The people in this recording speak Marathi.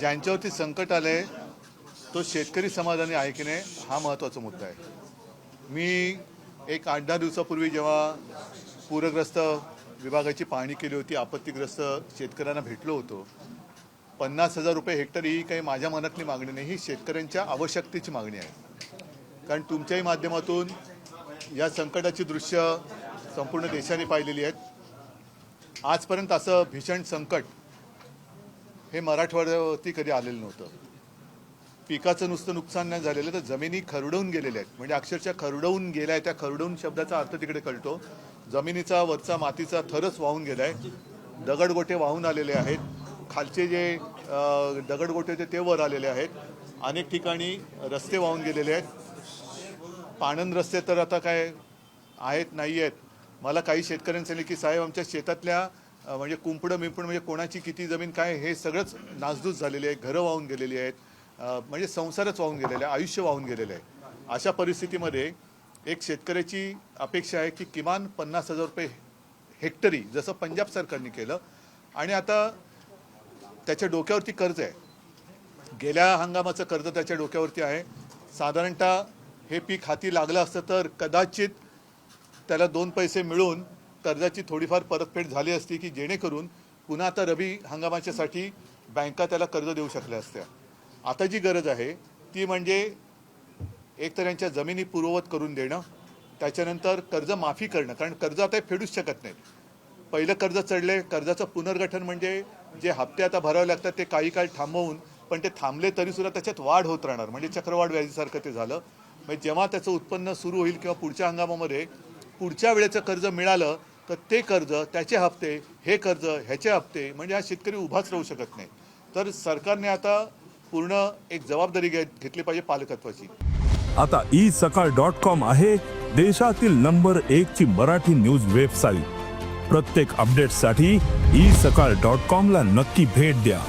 ज्यांच्यावरती संकट आलंय तो शेतकरी समाजाने आहे की नाही हा महत्त्वाचा मुद्दा आहे. मी एक आठ दहा दिवसापूर्वी जेव्हा पूरग्रस्त विभागाची पाहणी केली होती आपत्तीग्रस्त शेतकऱ्यांना भेटलो होतो पन्नास हजार रुपये हेक्टर ही काही माझ्या मनातली मागणी नाही ही शेतकऱ्यांच्या आवश्यकतेची मागणी आहे. कारण तुमच्याही माध्यमातून या संकटाची दृश्य संपूर्ण देशाने पाहिलेली आहेत. आजपर्यंत असं भीषण संकट हे मराठवाड्यावरती कधी आलेलं नव्हतं. पिकाचं नुसतं नुकसान नाही झालेलं तर जमिनी खरडवून गेलेल्या आहेत. म्हणजे अक्षरशः खरडवून गेल्या आहेत. त्या खरडवून शब्दाचा अर्थ तिकडे कळतो. जमिनीचा वरचा मातीचा थरच वाहून गेलाय. दगडगोटे वाहून आलेले आहेत. खालचे जे दगडगोटे होते ते वर आलेले आहेत. अनेक ठिकाणी रस्ते वाहून गेलेले आहेत. पाणंद रस्ते तर आता काय आहेत नाही आहेत मला काही शेतकऱ्यांनी सांगितले की साहेब आमच्या शेतातल्या म्हणजे कुंपडं मिंपड म्हणजे कोणाची किती जमीन काय हे सगळंच नासधूस झालेली आहे घरं वाहून गेलेली आहेत म्हणजे संसारच वाहून गेलेले आहे आयुष्य वाहून गेलेलं आहे. अशा परिस्थितीमध्ये एक शेतकऱ्याची अपेक्षा आहे की किमान पन्नास हजार रुपये हेक्टरी जसं पंजाब सरकारने केलं आणि आता त्याच्या डोक्यावरती कर्ज आहे. गेल्या हंगामाचं कर्ज त्याच्या डोक्यावरती आहे. साधारणतः हे पीक हाती लागलं असतं तर कदाचित त्याला दोन पैसे मिळून कर्जाची थोडीफार परतफेड झाली असती की जेणेकरून पुन्हा आता रबी हंगामाच्यासाठी बँका त्याला कर्ज देऊ शकल्या असत्या. आता जी गरज आहे ती म्हणजे एक तर यांच्या जमिनी पूर्ववत करून देणं त्याच्यानंतर कर्ज माफी करणं कारण कर्ज आता हे फेडूच शकत नाहीत. पहिलं कर्ज चढले कर्जाचं पुनर्गठन म्हणजे जे हप्ते आता भरावे लागतात ते काही काळ थांबवून पण ते थांबले तरी सुद्धा त्याच्यात वाढ होत राहणार म्हणजे चक्रवाढ व्याजीसारखं ते झालं. म्हणजे जेव्हा त्याचं उत्पन्न सुरू होईल किंवा पुढच्या हंगामामध्ये पुढच्या वेळेचं कर्ज मिळालं तर ते कर्ज त्याचे हप्ते हे कर्ज ह्याचे हप्ते म्हणजे हा शेतकरी उभाच राहू शकत नाही. तर सरकारने आता पूर्ण एक जबाबदारी घेतली पाहिजे पालकत्वाची. आता ई सकाळ डॉट कॉम आहे देशातील नंबर एक ची मराठी न्यूज वेबसाईट. प्रत्येक अपडेटसाठी ई सकाळ डॉट कॉम ला नक्की भेट द्या.